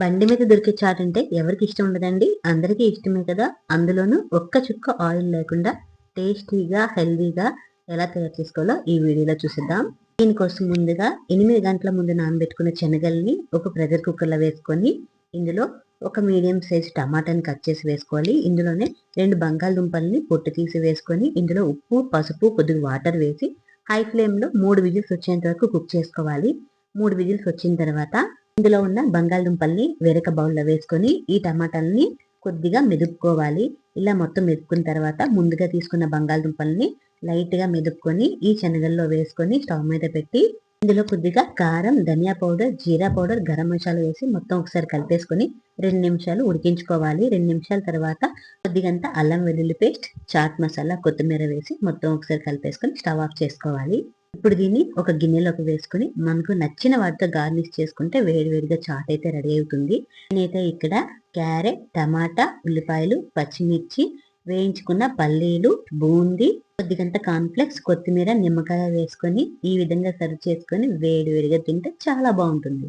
బండి మీద దొరికే చాట్ అంటే ఎవరికి ఇష్టం ఉండదండి? అందరికీ ఇష్టమే కదా? అందులోనూ ఒక్క చుక్క ఆయిల్ లేకుండా టేస్టీగా హెల్దీగా ఎలా తయారు చేసుకోవాలో ఈ వీడియోలో చూసిద్దాం. దీనికోసం ముందుగా ఎనిమిది గంటల ముందు నానబెట్టుకున్న శనగల్ని ఒక ప్రెషర్ కుక్కర్లో వేసుకొని ఇందులో ఒక మీడియం సైజ్ టమాటాని కట్ చేసి వేసుకోవాలి. ఇందులోనే రెండు బంగాళదుంపల్ని పొట్టు తీసి వేసుకొని ఇందులో ఉప్పు పసుపు కొద్దిగా వాటర్ వేసి హై ఫ్లేమ్లో మూడు విజిల్స్ వచ్చేంత వరకు కుక్ చేసుకోవాలి. మూడు విజిల్స్ వచ్చిన తర్వాత ఇందులో ఉన్న బంగాళదుంపల్ని వేరొక బౌల్లో వేసుకొని ఈ టమాటాలని కొద్దిగా మెదుపుకోవాలి. ఇలా మొత్తం మెదుపుకున్న తర్వాత ముందుగా తీసుకున్న బంగాళదుంపల్ని లైట్గా మెదుపుకొని ఈ శనగల్లో వేసుకొని స్టవ్ మీద పెట్టి ఇందులో కొద్దిగా కారం ధనియా పౌడర్ జీరా పౌడర్ గరం మసాలా వేసి మొత్తం ఒకసారి కలిపేసుకొని రెండు నిమిషాలు ఉడికించుకోవాలి. రెండు నిమిషాల తర్వాత కొద్దిగంత అల్లం వెల్లుల్లి పేస్ట్ చాట్ మసాలా కొత్తిమీర వేసి మొత్తం ఒకసారి కలిపేసుకొని స్టవ్ ఆఫ్ చేసుకోవాలి. ఇప్పుడు దీన్ని ఒక గిన్నెలోకి వేసుకుని మనకు నచ్చిన వాటితో గార్నిష్ చేసుకుంటే వేడివేడిగా చాట్ అయితే రెడీ అవుతుంది. నేనైతే ఇక్కడ క్యారెట్ టమాటా ఉల్లిపాయలు పచ్చిమిర్చి వేయించుకున్న పల్లీలు బూందీ కొద్దిగంత కాన్ఫ్లెక్స్ కొత్తిమీర నిమ్మకాయ వేసుకొని ఈ విధంగా సర్వ్ చేసుకొని వేడివేడిగా తింటే చాలా బాగుంటుంది.